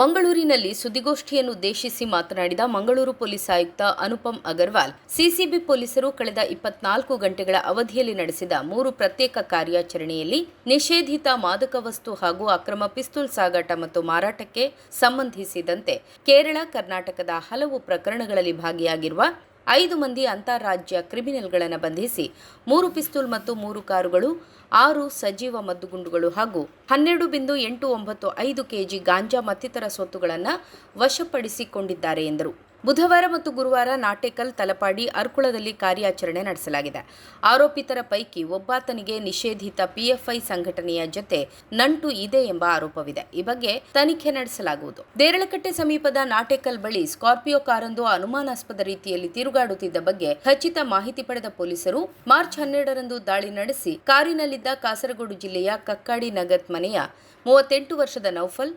ಮಂಗಳೂರಿನಲ್ಲಿ ಸುದ್ದಿಗೋಷ್ಠಿಯನ್ನು ಉದ್ದೇಶಿಸಿ ಮಾತನಾಡಿದ ಮಂಗಳೂರು ಪೊಲೀಸ್ ಆಯುಕ್ತ ಅನುಪಮ್ ಅಗರ್ವಾಲ್, ಸಿಸಿಬಿ ಪೊಲೀಸರು ಕಳೆದ ಇಪ್ಪತ್ನಾಲ್ಕು ಗಂಟೆಗಳ ಅವಧಿಯಲ್ಲಿ ನಡೆಸಿದ ಮೂರು ಪ್ರತ್ಯೇಕ ಕಾರ್ಯಾಚರಣೆಯಲ್ಲಿ ನಿಷೇಧಿತ ಮಾದಕ ವಸ್ತು ಹಾಗೂ ಅಕ್ರಮ ಪಿಸ್ತೂಲ್ ಸಾಗಾಟ ಮತ್ತು ಮಾರಾಟಕ್ಕೆ ಸಂಬಂಧಿಸಿದಂತೆ ಕೇರಳ, ಕರ್ನಾಟಕದ ಹಲವು ಪ್ರಕರಣಗಳಲ್ಲಿ ಭಾಗಿಯಾಗಿರುವ ಐದು ಮಂದಿ ಅಂತಾರಾಜ್ಯ ಕ್ರಿಮಿನಲ್ಗಳನ್ನು ಬಂಧಿಸಿ, ಮೂರು ಪಿಸ್ತೂಲ್ ಮತ್ತು ಮೂರು ಕಾರುಗಳು, ಆರು ಸಜೀವ ಮದ್ದುಗುಂಡುಗಳು ಹಾಗೂ ಹನ್ನೆರಡು ಬಿಂದು ಎಂಟು ಒಂಬತ್ತು ಐದು ಕೆಜಿ ಗಾಂಜಾ ಮತ್ತಿತರ ಸೊತ್ತುಗಳನ್ನು ವಶಪಡಿಸಿಕೊಂಡಿದ್ದಾರೆ ಎಂದರು. ಬುಧವಾರ ಮತ್ತು ಗುರುವಾರ ನಾಟೆಕಲ್ ತಲಪಾಡಿ ಅರ್ಕುಳದಲ್ಲಿ ಕಾರ್ಯಾಚರಣೆ ನಡೆಸಲಾಗಿದೆ. ಆರೋಪಿತರ ಪೈಕಿ ಒಬ್ಬಾತನಿಗೆ ನಿಷೇಧಿತ ಪಿಎಫ್ಐ ಸಂಘಟನೆಯ ಜೊತೆ ನಂಟು ಇದೆ ಎಂಬ ಆರೋಪವಿದೆ. ಈ ಬಗ್ಗೆ ತನಿಖೆ ನಡೆಸಲಾಗುವುದು. ದೇರಳಕಟ್ಟೆ ಸಮೀಪದ ನಾಟೆಕಲ್ ಬಳಿ ಸ್ಕಾರ್ಪಿಯೋ ಕಾರೊಂದು ಅನುಮಾನಾಸ್ಪದ ರೀತಿಯಲ್ಲಿ ತಿರುಗಾಡುತ್ತಿದ್ದ ಬಗ್ಗೆ ಖಚಿತ ಮಾಹಿತಿ ಪಡೆದ ಪೊಲೀಸರು ಮಾರ್ಚ್ ಹನ್ನೆರಡರಂದು ದಾಳಿ ನಡೆಸಿ ಕಾರಿನಲ್ಲಿದ್ದ ಕಾಸರಗೋಡು ಜಿಲ್ಲೆಯ ಕಕ್ಕಾಡಿ ನಗತ್ ಮನೆಯ ಮೂವತ್ತೆಂಟು ವರ್ಷದ ನೌಫಲ್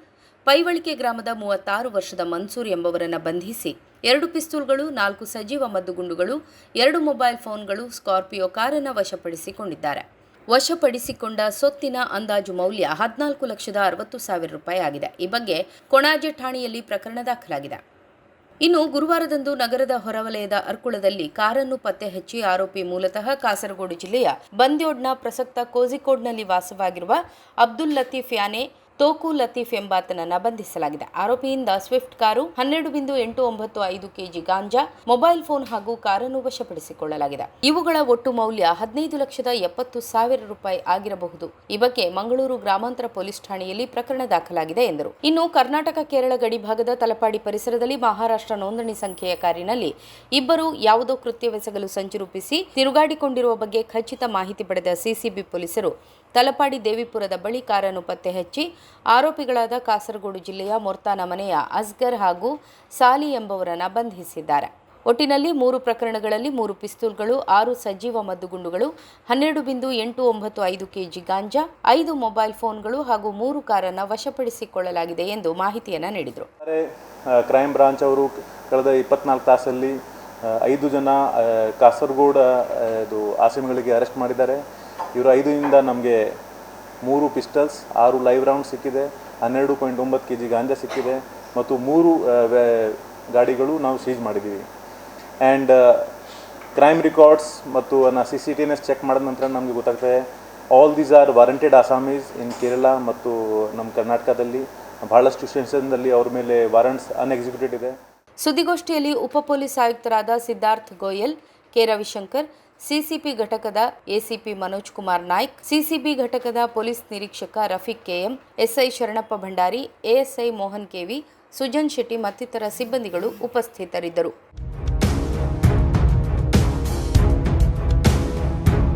ಪೈವಳಿಕೆ ಗ್ರಾಮದ ಮೂವತ್ತಾರು ವರ್ಷದ ಮನ್ಸೂರ್ ಎಂಬವರನ್ನು ಬಂಧಿಸಿ ಎರಡು ಪಿಸ್ತೂಲ್ಗಳು, ನಾಲ್ಕು ಸಜೀವ ಮದ್ದುಗುಂಡುಗಳು ಎರಡು ಮೊಬೈಲ್ ಫೋನ್ಗಳು ಸ್ಕಾರ್ಪಿಯೋ ಕಾರನ್ನು ವಶಪಡಿಸಿಕೊಂಡಿದ್ದಾರೆ. ವಶಪಡಿಸಿಕೊಂಡ ಸೊತ್ತಿನ ಅಂದಾಜು ಮೌಲ್ಯ ಹದಿನಾಲ್ಕು ಲಕ್ಷದ ಅರವತ್ತು ಸಾವಿರ ರೂಪಾಯಿ ಆಗಿದೆ. ಈ ಬಗ್ಗೆ ಕೊಣಾಜೆ ಠಾಣೆಯಲ್ಲಿ ಪ್ರಕರಣ ದಾಖಲಾಗಿದೆ. ಇನ್ನು ಗುರುವಾರದಂದು ನಗರದ ಹೊರವಲಯದ ಅರ್ಕುಳದಲ್ಲಿ ಕಾರನ್ನು ಪತ್ತೆ ಹಚ್ಚಿ ಆರೋಪಿ ಮೂಲತಃ ಕಾಸರಗೋಡು ಜಿಲ್ಲೆಯ ಬಂದ್ಯೋಡ್ನ ಪ್ರಸಕ್ತ ಕೋಜಿಕೋಡ್ನಲ್ಲಿ ವಾಸವಾಗಿರುವ ಅಬ್ದುಲ್ ಲತೀಫ್ ಯಾನೆ ತೋಕು ಲತೀಫ್ ಎಂಬಾತನನ್ನ ಬಂಧಿಸಲಾಗಿದೆ. ಆರೋಪಿಯಿಂದ ಸ್ವಿಫ್ಟ್ ಕಾರು ಹನ್ನೆರಡು ಬಿಂದು ಎಂಟು ಒಂಬತ್ತು ಐದು ಕೆಜಿ ಗಾಂಜಾ, ಮೊಬೈಲ್ ಫೋನ್ ಹಾಗೂ ಕಾರನ್ನು ವಶಪಡಿಸಿಕೊಳ್ಳಲಾಗಿದೆ. ಇವುಗಳ ಒಟ್ಟು ಮೌಲ್ಯ ಹದಿನೈದು ಲಕ್ಷದ ಎಪ್ಪತ್ತು ಸಾವಿರ ರೂಪಾಯಿ ಆಗಿರಬಹುದು. ಈ ಬಗ್ಗೆ ಮಂಗಳೂರು ಗ್ರಾಮಾಂತರ ಪೊಲೀಸ್ ಠಾಣೆಯಲ್ಲಿ ಪ್ರಕರಣ ದಾಖಲಾಗಿದೆ ಎಂದರು. ಇನ್ನು ಕರ್ನಾಟಕ ಕೇರಳ ಗಡಿ ಭಾಗದ ತಲಪಾಡಿ ಪರಿಸರದಲ್ಲಿ ಮಹಾರಾಷ್ಟ್ರ ನೋಂದಣಿ ಸಂಖ್ಯೆಯ ಕಾರಿನಲ್ಲಿ ಇಬ್ಬರು ಯಾವುದೋ ಕೃತ್ಯವೆಸಗಲು ಸಂಚು ರೂಪಿಸಿ ತಿರುಗಾಡಿಕೊಂಡಿರುವ ಬಗ್ಗೆ ಖಚಿತ ಮಾಹಿತಿ ಪಡೆದ ಸಿಸಿಬಿ ಪೊಲೀಸರು ತಲಪಾಡಿ ದೇವಿಪುರದ ಬಳಿ ಕಾರನ್ನು ಪತ್ತೆ ಹಚ್ಚಿ ಆರೋಪಿಗಳಾದ ಕಾಸರಗೋಡು ಜಿಲ್ಲೆಯ ಮೊರ್ತಾನ ಮನೆಯ ಅಸ್ಗರ್ ಹಾಗೂ ಸಾಲಿ ಎಂಬವರನ್ನು ಬಂಧಿಸಿದ್ದಾರೆ. ಒಟ್ಟಿನಲ್ಲಿ ಮೂರು ಪ್ರಕರಣಗಳಲ್ಲಿ ಮೂರು ಪಿಸ್ತೂಲ್ಗಳು, ಆರು ಸಜೀವ ಮದ್ದುಗುಂಡುಗಳು ಹನ್ನೆರಡು ಬಿಂದು ಎಂಟು ಒಂಬತ್ತು ಐದು ಕೆಜಿ ಗಾಂಜಾ, ಐದು ಮೊಬೈಲ್ ಫೋನ್ಗಳು ಹಾಗೂ ಮೂರು ಕಾರನ್ನು ವಶಪಡಿಸಿಕೊಳ್ಳಲಾಗಿದೆ ಎಂದು ಮಾಹಿತಿಯನ್ನು ನೀಡಿದರು. ಕ್ರೈಮ್ ಬ್ರಾಂಚ್ ಅವರು ಕಳೆದ ಇಪ್ಪತ್ನಾಲ್ಕು ತಾಸಲ್ಲಿ ಐದು ಜನ ಕಾಸರಗೋಡು ಇದು ಅರೆಸ್ಟ್ ಮಾಡಿದ್ದಾರೆ. ಇವರು ಐದರಿಂದ ನಮಗೆ ಮೂರು ಪಿಸ್ಟಲ್ಸ್, ಆರು ಲೈವ್ ರೌಂಡ್ ಸಿಕ್ಕಿದೆ, ಹನ್ನೆರಡು ಪಾಯಿಂಟ್ ಒಂಬತ್ತು ಕೆ ಜಿ ಗಾಂಜಾ ಸಿಕ್ಕಿದೆ, ಮತ್ತು ಮೂರು ಗಾಡಿಗಳು ನಾವು ಸೀಜ್ ಮಾಡಿದ್ದೀವಿ. ಆ್ಯಂಡ್ ಕ್ರೈಮ್ ರೆಕಾರ್ಡ್ಸ್ ಮತ್ತು ನಾ C C T S check ಮಾಡಿದ ನಂತರ ನಮಗೆ ಗೊತ್ತಾಗ್ತದೆ all these are warranted ಅಸಾಮೀಸ್ in Kerala ಮತ್ತು ನಮ್ಮ ಕರ್ನಾಟಕದಲ್ಲಿ. ಬಹಳಷ್ಟು ಸ್ಟೇಷನ್ದಲ್ಲಿ ಅವ್ರ ಮೇಲೆ ವಾರಂಟ್ಸ್ ಅನ್ಎಕ್ಸಿಕ್ಯೂಟೆಡ್ ಇದೆ. ಸುದ್ದಿಗೋಷ್ಠಿಯಲ್ಲಿ ಉಪ ಪೊಲೀಸ್ ಆಯುಕ್ತರಾದ ಸಿದ್ಧಾರ್ಥ್ ಗೋಯಲ್, ಕೆ ರವಿಶಂಕರ್ ಸಿಸಿಪಿ ಘಟಕದ ಎಸಿಪಿ ಮನೋಜ್ ಕುಮಾರ್ ನಾಯ್ಕ್, ಸಿಸಿಬಿ ಘಟಕದ ಪೊಲೀಸ್ ನಿರೀಕ್ಷಕ Rafiq KM, SI Sharanappa Bhandari, ASI Mohan KV, Sujan Shetty ಮತ್ತಿತರ ಸಿಬ್ಬಂದಿಗಳು ಉಪಸ್ಥಿತರಿದ್ದರು.